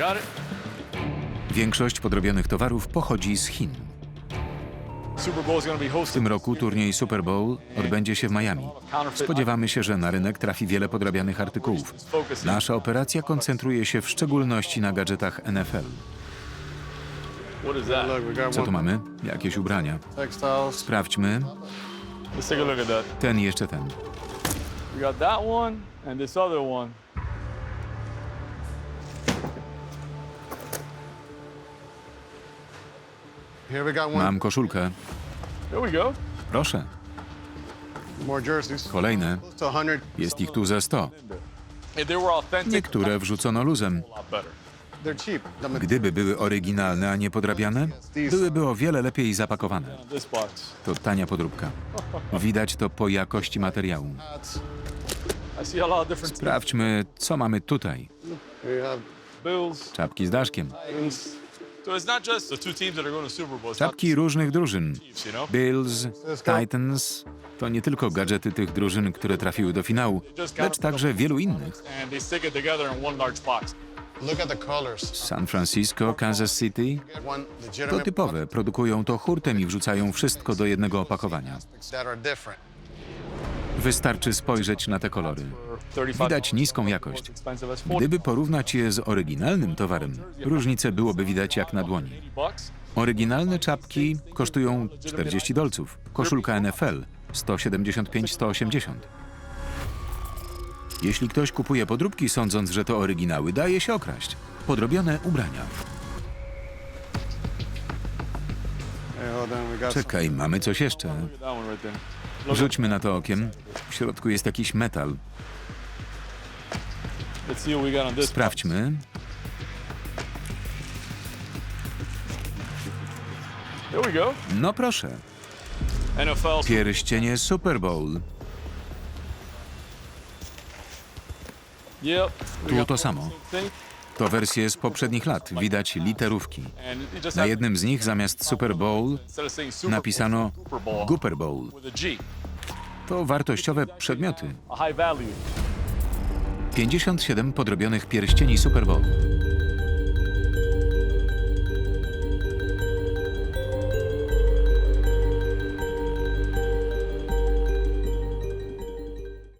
Got it. Większość podrobionych towarów pochodzi z Chin. Super Bowl is going to be W hosted. tym roku turniej Super Bowl odbędzie się w Miami. Spodziewamy się, że na rynek trafi wiele podrabianych artykułów. Nasza operacja koncentruje się w szczególności na gadżetach NFL. What is that? Look, we got Co tu one mamy? Jakieś ubrania. textiles. Sprawdźmy. Let's take a look at that. Ten i jeszcze ten. We got that one and this other one. Mam koszulkę. There we go. Proszę. More jerseys. Kolejne. Close to 100. Jest ich tu ze 100. If they were authentic, Niektóre wrzucono luzem. Gdyby były oryginalne, a nie podrabiane, byłyby o wiele lepiej zapakowane. To tania podróbka. Widać to po jakości materiału. Sprawdźmy, co mamy tutaj. We have bills. Czapki z daszkiem. Czapki różnych drużyn. Bills, Titans. To nie tylko gadżety tych drużyn, które trafiły do finału, lecz także wielu innych. San Francisco, Kansas City. To typowe. Produkują to hurtem i wrzucają wszystko do jednego opakowania. Wystarczy spojrzeć na te kolory. For 35 Widać niską jakość. expensive as 40 Gdyby porównać je z oryginalnym towarem, różnicę byłoby widać jak na dłoni. Oryginalne czapki kosztują 40 dolców. Koszulka NFL 175-180. Jeśli ktoś kupuje podróbki sądząc, że to oryginały, daje się okraść. Podrobione ubrania. Czekaj, mamy coś jeszcze. Look Rzućmy na to okiem. W środku jest jakiś metal. Sprawdźmy. No proszę. Pierścienie Super Bowl. Tu to samo. To wersje z poprzednich lat. Widać literówki. Na jednym z nich zamiast Super Bowl napisano Gooper Bowl. To wartościowe przedmioty. a high value. 57 podrobionych pierścieni Super Bowl.